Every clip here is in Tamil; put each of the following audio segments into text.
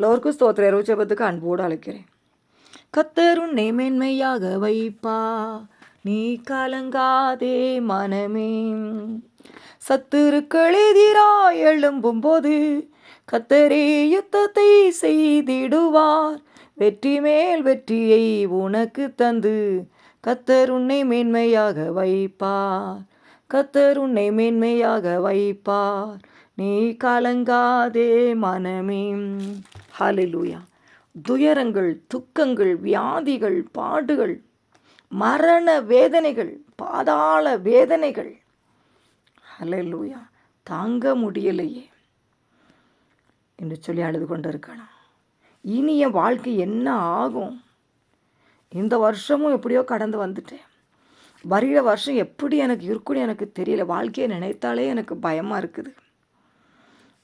எல்லோருக்கும் ஸ்தோத்திர இரவுச்சபத்துக்கு அன்போடு அழைக்கிறேன் கத்தர் உன்னை மேன்மையாக வைப்பா நீ கலங்காதே மனமே சத்துருக்கள் எதிராய் எழும்பும் போது கத்தரே யுத்தத்தை செய்திடுவார் வெற்றி மேல் வெற்றியை உனக்கு தந்து கத்தர் உன்னை மேன்மையாக வைப்பார் கத்தர் உன்னை மேன்மையாக வைப்பார் நீ கலங்காதே மனமே. ஹalleluya. துயரங்கள் துக்கங்கள் வியாதிகள் பாடுகள் மரண வேதனைகள் பாதாள வேதனைகள். ஹலலூயா தாங்க முடியலையே என்று சொல்லி அழுது கொண்டிருக்கலாம் இனி என் வாழ்க்கை என்ன ஆகும்? இந்த வருஷமும் எப்படியோ கடந்து வந்துட்டேன். வருகிற வருஷம் எப்படி எனக்கு இருக்குன்னு எனக்கு தெரியல. வாழ்க்கையை நினைத்தாலே எனக்கு பயமாக இருக்குது.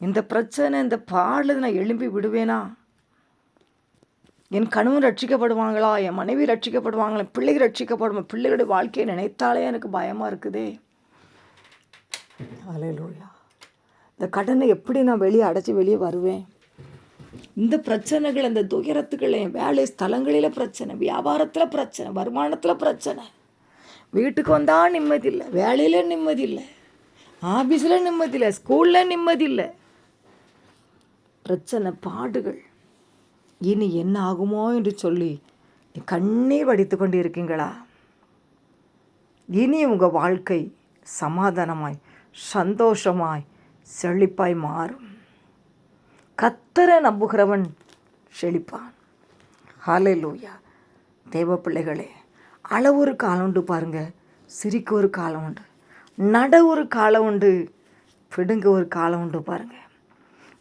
இந்த பிரச்சனை இந்த பாடலு நான் எழும்பி விடுவேனா? என் கணவன் ரட்சிக்கப்படுவாங்களா? என் மனைவி ரட்சிக்கப்படுவாங்களா? பிள்ளைகள் ரட்சிக்கப்படும்? பிள்ளைகளுடைய வாழ்க்கையை நினைத்தாலே எனக்கு பயமாக இருக்குதே. அலையலூயா இந்த கடனை எப்படி நான் வெளியே அடைச்சி வெளியே வருவேன்? இந்த பிரச்சனைகள் இந்த துயரத்துக்கள் என் வேலை ஸ்தலங்களில் பிரச்சனை வியாபாரத்தில் பிரச்சனை வருமானத்தில் பிரச்சனை. வீட்டுக்கு வந்தால் நிம்மதி இல்லை வேலையில் நிம்மதி இல்லை ஆஃபீஸில் நிம்மதி இல்லை ஸ்கூலில் நிம்மதி இல்லை. பிரச்சனை பாடுகள். இனி என்ன ஆகுமோ என்று சொல்லி கண்ணீர் வடித்து கொண்டு இருக்கீங்களா இனி உங்கள் வாழ்க்கை சமாதானமாய் சந்தோஷமாய் செழிப்பாய் மாறும். கத்தரை நம்புகிறவன் செழிப்பான். ஹாலே லூயா தேவ பிள்ளைகளே அளவு ஒரு காலம் உண்டு பாருங்க. சிரிக்க ஒரு காலம் உண்டு. நட ஒரு காலம் உண்டு. பிடுங்க ஒரு காலம் உண்டு பாருங்கள்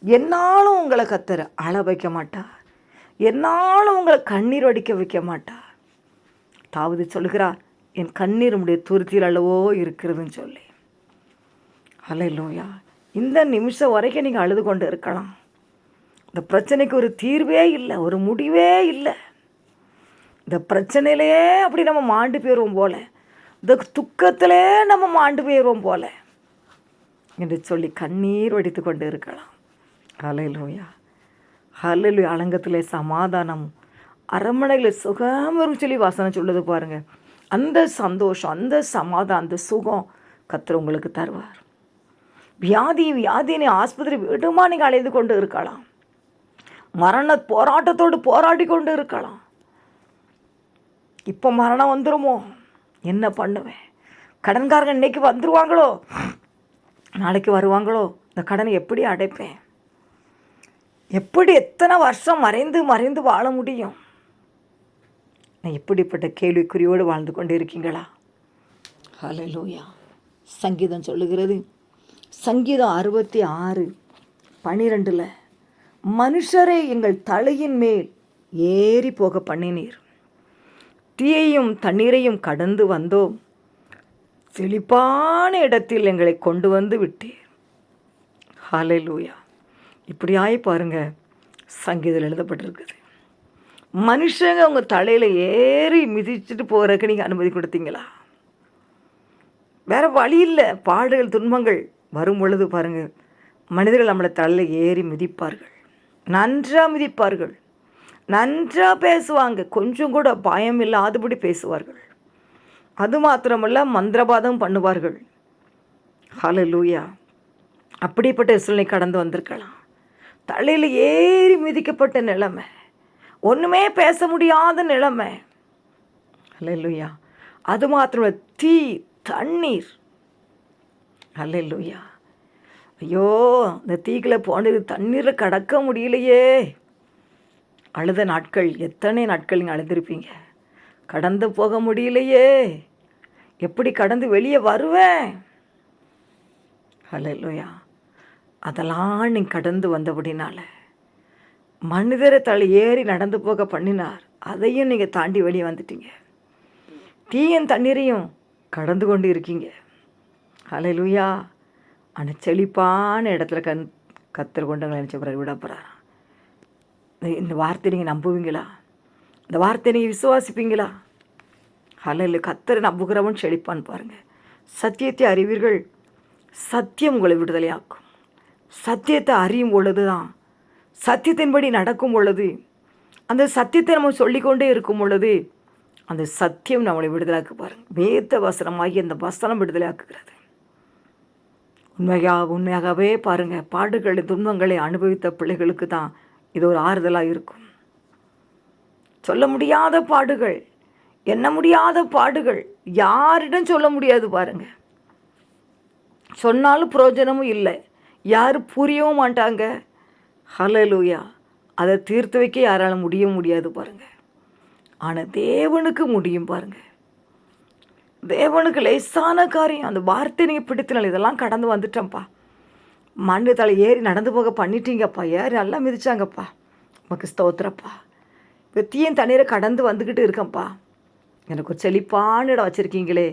என்னாலும் உங்களை கத்தர் அழ வைக்க மாட்டார். என்னாலும் உங்களை கண்ணீர் வடிக்க வைக்க மாட்டார். தாவது சொல்கிறார் என் கண்ணீர் உடைய துருத்தியில் அளவோ இருக்கிறதுன்னு சொல்லி. ஹலே இந்த நிமிஷம் வரைக்கும் நீங்கள் அழுது கொண்டு இருக்கலாம். இந்த பிரச்சனைக்கு ஒரு தீர்வே இல்லை ஒரு முடிவே இல்லை. இந்த பிரச்சனையிலே அப்படி நம்ம மாண்டு போயிடுவோம் போல. இந்த துக்கத்திலே நம்ம மாண்டு போயிடுவோம் போல. என்று சொல்லி கண்ணீர் வடித்து கொண்டு இருக்கலாம். ஹலையிலோயா ஹலையிலு அலங்கத்தில் சமாதானம். அரண்மனையில் சுகம் சொல்லி வாசனை சொல்லுது பாருங்க. அந்த சந்தோஷம் அந்த சமாதானம் அந்த சுகம் கத்திர உங்களுக்கு தருவார். வியாதி வியாதினை ஆஸ்பத்திரி விடுமா நீங்கள் அழைத்து கொண்டு இருக்கலாம். மரண போராட்டத்தோடு போராடி கொண்டு இருக்கலாம். இப்போ மரணம் வந்துடுமோ என்ன பண்ணுவேன்? கடன்காரங்க இன்னைக்கு வந்துடுவாங்களோ நாளைக்கு வருவாங்களோ? இந்த கடனை எப்படி அடைப்பேன்? எப்படி எத்தனை வருஷம் மறைந்து மறைந்து வாழ முடியும்? நான் எப்படிப்பட்ட கேள்விக்குறியோடு வாழ்ந்து கொண்டு இருக்கீங்களா ஹலலூயா சங்கீதம் சொல்லுகிறது சங்கீதம் அறுபத்தி ஆறு பனிரெண்டில் மனுஷரை எங்கள் தலையின் மேல் ஏறி போக பண்ணினீர். தீயையும் தண்ணீரையும் கடந்து வந்தோம். செழிப்பான இடத்தில் எங்களை கொண்டு வந்து விட்டீர். ஹலலூயா லூயா இப்படியாய் பாருங்க சங்கீதம் எழுதப்பட்டிருக்குது. மனுஷங்க அவங்க தலையில் ஏறி மிதிச்சுட்டு போகிறதுக்கு நீங்கள் அனுமதி கொடுத்தீங்களா? வேறு வழி இல்லை. பாடுகள் துன்பங்கள் வரும் பொழுது பாருங்கள் மனிதர்கள் நம்மளை தலையில் ஏறி மிதிப்பார்கள். நன்றாக மிதிப்பார்கள். நன்றாக பேசுவாங்க. கொஞ்சம் கூட பயம் இல்லாதபடி பேசுவார்கள். அது மாத்திரமல்ல மந்திரபாதம் பண்ணுவார்கள். ஹலோ லூயா அப்படிப்பட்ட சூழ்நிலை கடந்து வந்திருக்கலாம். தலையில் ஏறி மிதிக்கப்பட்ட நிலைமை. ஒன்றுமே பேச முடியாத நிலைமை. அல்லையா அது மாத்திரம் தீ தண்ணீர். அல்லையா ஐயோ இந்த தீக்கில் போனது தண்ணீரில் கடக்க முடியலையே. அழுத நாட்கள் எத்தனை நாட்கள் நீங்கள் அழுதுருப்பீங்க கடந்து போக முடியலையே. எப்படி கடந்து வெளியே வருவேன்? அல்லையா அதெல்லாம் நீங்கள் கடந்து வந்தபடினால. மனிதரை தலை ஏறி நடந்து போக பண்ணினார். அதையும் நீங்கள் தாண்டி வெளியே வந்துட்டீங்க. தீயன் தண்ணீரையும் கடந்து கொண்டு இருக்கீங்க. அலையிலுயா ஆனால் செழிப்பான இடத்துல கண் கத்தர் கொண்டவங்களை நினச்ச பிறகு விட இந்த வார்த்தை நீங்கள் நம்புவீங்களா? இந்த வார்த்தை நீங்கள் விசுவாசிப்பீங்களா? அலையில் கத்தரை நம்புகிறவன் செழிப்பான்னு பாருங்கள் சத்தியத்தை அறிவீர்கள். சத்தியம் உங்களை விடுதலையாக்கும். சத்தியத்தை அறியும் பொழுது தான் சத்தியத்தின்படி நடக்கும் பொழுது அந்த சத்தியத்தை நம்ம சொல்லிக்கொண்டே இருக்கும் பொழுது அந்த சத்தியம் நம்மளை விடுதலாக்கு பாருங்கள் மேத்த வசனமாகி அந்த வசனம் விடுதலையாக்குகிறது உண்மையாக உண்மையாகவே பாருங்கள் பாடுகளை துன்பங்களை அனுபவித்த பிள்ளைகளுக்கு தான் இது ஒரு ஆறுதலாக இருக்கும். சொல்ல முடியாத பாடுகள் என்ன முடியாத பாடுகள் யாரிடம் சொல்ல முடியாது பாருங்கள் சொன்னாலும் பிரயோஜனமும் இல்லை. யாரும் புரியவும் மாட்டாங்க. ஹலலூயா அதை தீர்த்து வைக்க யாரால் முடிய முடியாது பாருங்கள் ஆனால் தேவனுக்கு முடியும் பாருங்கள் தேவனுக்கு லேசான காரியம். அந்த வார்த்தை நீங்கள் பிடித்தனால இதெல்லாம் கடந்து வந்துட்டேன்ப்பா. மண்ணு தலை ஏறி நடந்து போக பண்ணிட்டீங்கப்பா. ஏறி நல்லா மிதிச்சாங்கப்பா. உமக்கு ஸ்தோத்திரப்பா. வெத்தியும் தண்ணீரை கடந்து வந்துக்கிட்டு இருக்கேன்ப்பா. எனக்கு ஒரு செழிப்பான இடம் வச்சுருக்கீங்களே.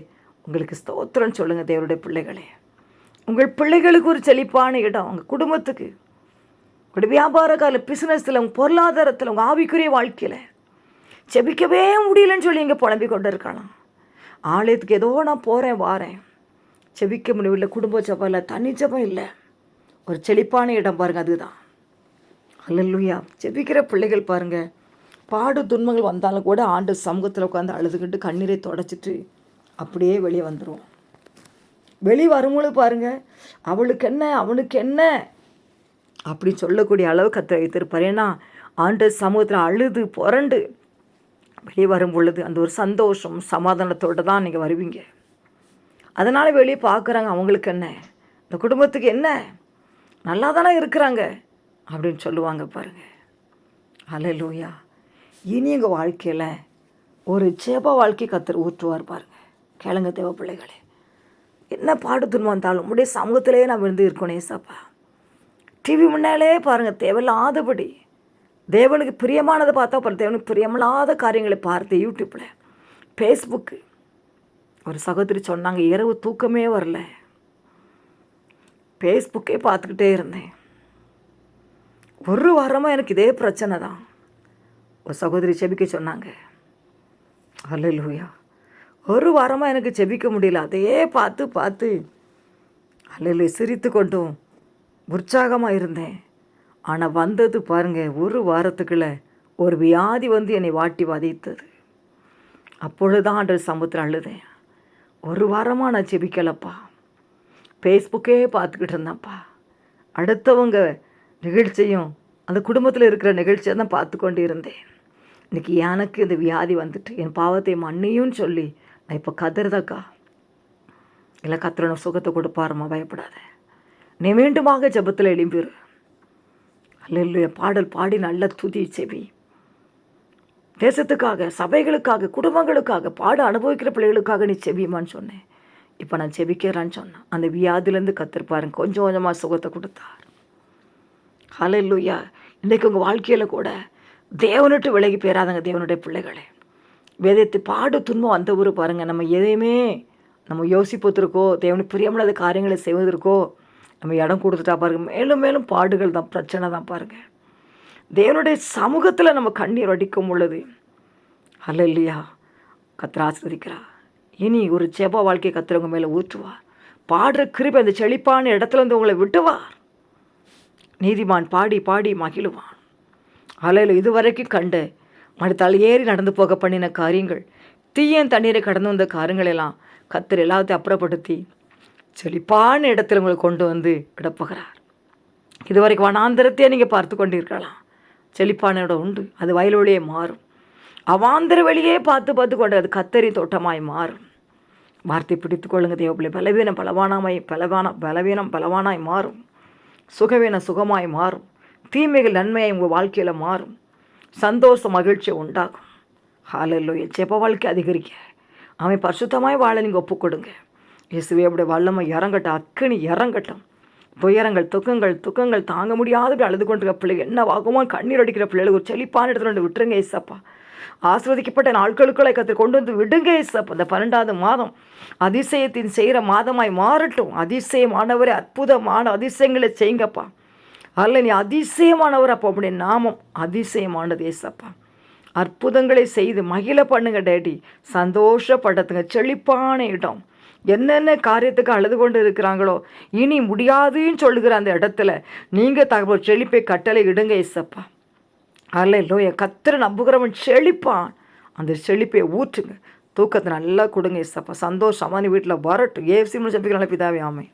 உங்களுக்கு ஸ்தோத்திரம்னு சொல்லுங்கள் தேவருடைய பிள்ளைகளே. உங்கள் பிள்ளைகளுக்கு ஒரு செழிப்பான இடம் உங்கள் குடும்பத்துக்கு. உங்களுடைய வியாபார கால பிஸ்னஸில் உங்கள் பொருளாதாரத்தில் உங்கள் ஆவிக்குரிய வாழ்க்கையில். செபிக்கவே முடியலன்னு சொல்லி இங்கே புலம்பி கொண்டு இருக்கலாம் ஆலயத்துக்கு ஏதோ நான் போகிறேன் வாரேன். செபிக்க முடியவில்லை குடும்ப ஜபம் இல்லை தனி ஜபம் இல்லை. ஒரு செழிப்பான இடம் பாருங்கள் அதுதான். அல்லல்லுயா செபிக்கிற பிள்ளைகள் பாருங்கள் பாடு துன்பங்கள் வந்தாலும் கூட ஆண்டு சமூகத்தில் உட்காந்து அழுதுகிட்டு கண்ணீரை தொடச்சிட்டு அப்படியே வெளியே வந்துடுவோம் வெளியே வரும்போது பாருங்கள் அவளுக்கு என்ன அவனுக்கு என்ன? அப்படி சொல்லக்கூடிய அளவு கத்த வைத்திருப்பார். ஏன்னா ஆண்டு சமூகத்தில் அழுது புரண்டு வெளியே வரும் பொழுது அந்த ஒரு சந்தோஷம் சமாதானத்தோடு தான் நீங்கள் வருவீங்க. அதனால் வெளியே பார்க்குறாங்க அவங்களுக்கு என்ன? இந்த குடும்பத்துக்கு என்ன? நல்லா தானே இருக்கிறாங்க? அப்படின்னு சொல்லுவாங்க பாருங்கள் அலையலூயா இனி எங்கள் வாழ்க்கையில் ஒரு சேப்பா வாழ்க்கை கத்தர் ஊற்றுவார் பாருங்க. கிழங்க தேவ பிள்ளைகளே. என்ன பாடு துன்பம் வந்தாலும் உடைய சமூகத்திலேயே நான் விழுந்து இருக்கணும் ஏசாப்பா. டிவி முன்னாலே பாருங்கள் தேவையில்லாதபடி. தேவனுக்கு பிரியமானதை பார்த்தா அப்புறம் தேவனுக்கு பிரியமில்லாத காரியங்களை பார்த்து யூடியூப்பில் ஃபேஸ்புக்கு ஒரு சகோதரி சொன்னாங்க இரவு தூக்கமே வரல. ஃபேஸ்புக்கே பார்த்துக்கிட்டே இருந்தேன். ஒரு வாரமாக எனக்கு இதே பிரச்சனை தான் ஒரு சகோதரி செபிக்க சொன்னாங்க. அல்லூயா ஒரு வாரமாக எனக்கு செபிக்க முடியல. அதையே பார்த்து பார்த்து அல்ல சிரித்து கொண்டும் உற்சாகமாக இருந்தேன். ஆனால் வந்தது பாருங்கள் ஒரு வாரத்துக்குள்ளே ஒரு வியாதி வந்து என்னை வாட்டி வதைத்தது. அப்பொழுதுதான் அன்று சமுத்திரம் அழுதேன். ஒரு வாரமாக நான் செபிக்கலப்பா. ஃபேஸ்புக்கே பார்த்துக்கிட்டு இருந்தேன்ப்பா. அடுத்தவங்க நிகழ்ச்சியும் அந்த குடும்பத்தில் இருக்கிற நிகழ்ச்சியை தான் பார்த்து கொண்டு இருந்தேன். இன்றைக்கி எனக்கு இந்த வியாதி வந்துட்டு என் பாவத்தை மன்னியும் சொல்லி நான் இப்போ கதறுதக்கா? இல்லை கத்திரன சுகத்தை கொடுப்பாருமா பயப்படாத. நீ மீண்டுமாக ஜபத்தில் எழும்பிரு. அல்ல பாடல் பாடி நல்ல துதி செவி தேசத்துக்காக சபைகளுக்காக குடும்பங்களுக்காக பாட அனுபவிக்கிற பிள்ளைகளுக்காக நீ செவியுமான்னு சொன்னேன். இப்போ நான் செபிக்கிறேன்னு சொன்னேன். அந்த வியாதிலேருந்து கத்திருப்பாருங்க கொஞ்சம் கொஞ்சமாக சுகத்தை கொடுத்தார். இல்லையா இன்றைக்கு உங்கள் வாழ்க்கையில் கூட தேவனுட்டு விலகி போயிடாதங்க தேவனுடைய பிள்ளைகளே. வேதத்தை பாடு துன்பம் அந்த ஊர் பாருங்கள் நம்ம எதையுமே நம்ம யோசிப்பதற்கோ தேவனுக்கு பிரியமில்லாத காரியங்களை செய்வதற்கோ நம்ம இடம் கொடுத்துட்டா பாருங்கள் மேலும் மேலும் பாடுகள் தான் பிரச்சனை தான் பாருங்கள் தேவனுடைய சமூகத்தில் நம்ம கண்ணீர் அடிக்கும் உள்ளது அல்ல இல்லையா கத்திர ஆஸ்வதிக்கிறா இனி ஒரு செப வாழ்க்கை கத்துறவங்க மேலே ஊற்றுவார். பாடுற கிருபை அந்த செழிப்பான இடத்துல இருந்து உங்களை விட்டுவார். நீதிமான் பாடி பாடி மகிழுவான். அலையில் இதுவரைக்கும் கண்டு மனத்தால் ஏறி நடந்து போக பண்ணின காரியங்கள். தீயன் தண்ணீரை கடந்து வந்த காரியங்களெல்லாம் கத்தர் எல்லாத்தையும் அப்புறப்படுத்தி செழிப்பான இடத்துல உங்களை கொண்டு வந்து விடப்போகிறார் இதுவரைக்கும் வனாந்திரத்தையே நீங்கள் பார்த்து கொண்டு இருக்கலாம் செழிப்பான இடம் உண்டு. அது வயலொலியே மாறும். அவாந்திர வெளியே பார்த்து பார்த்து கொண்டு அது கத்தரி தோட்டமாய் மாறும். வார்த்தை பிடித்து கொள்ளுங்க தேவப்பிள்ளை. பலவீனம் பலவானாமாய் பலவான பலவீனம் பலவானாய் மாறும். சுகவீனம் சுகமாய் மாறும். தீமைகள் நன்மையாய் உங்கள் வாழ்க்கையில் மாறும். சந்தோஷ மகிழ்ச்சி உண்டாகும். ஹாலல்லோய ஜெப வாழ்க்கை அதிகரிக்க அவன் பரிசுத்தமாய் வாழ நீங்கள் ஒப்பு கொடுங்க இயேசுவே அப்படி வல்லமை இறங்கட்டும் அக்கனி இறங்கட்டும். துயரங்கள் துக்கங்கள் துக்கங்கள் தாங்க முடியாத அழுது கொண்டிருக்க பிள்ளைகள் என்னவாகுமோ கண்ணீர் அடிக்கிற பிள்ளைகளுக்கு ஒரு செழிப்பான இடத்துல கொண்டு விட்டுருங்க ஏசப்பா ஆஸ்வதிக்கப்பட்ட நாட்களுக்குள்ளே கற்று கொண்டு வந்து விடுங்க ஏசப்பா இந்த பன்னெண்டாவது மாதம் அதிசயத்தின் செய்கிற மாதமாய் மாறட்டும். அதிசயமானவரே அற்புதமான அதிசயங்களை செய்யுங்கப்பா. அல்ல நீ அதிசயமானவர் அப்போ அப்படி நாமம் அதிசயமானது ஏசப்பா அற்புதங்களை செய்து மகிழ பண்ணுங்க டேடி. சந்தோஷப்படுத்துங்க செழிப்பான இடம். என்னென்ன காரியத்துக்கு அழுது கொண்டு இருக்கிறாங்களோ இனி முடியாதுன்னு சொல்லுகிற அந்த இடத்துல நீங்கள் தகவல் செழிப்பை கட்டளை இடுங்க ஏசப்பா அல்ல லோய கத்திர நம்புகிறவன் செழிப்பான். அந்த செழிப்பை ஊற்றுங்க. தூக்கத்தை நல்லா கொடுங்க ஏசப்பா நீ வீட்டில் வரட்டும். ஏசி முடிச்சு பிதாவே ஆமை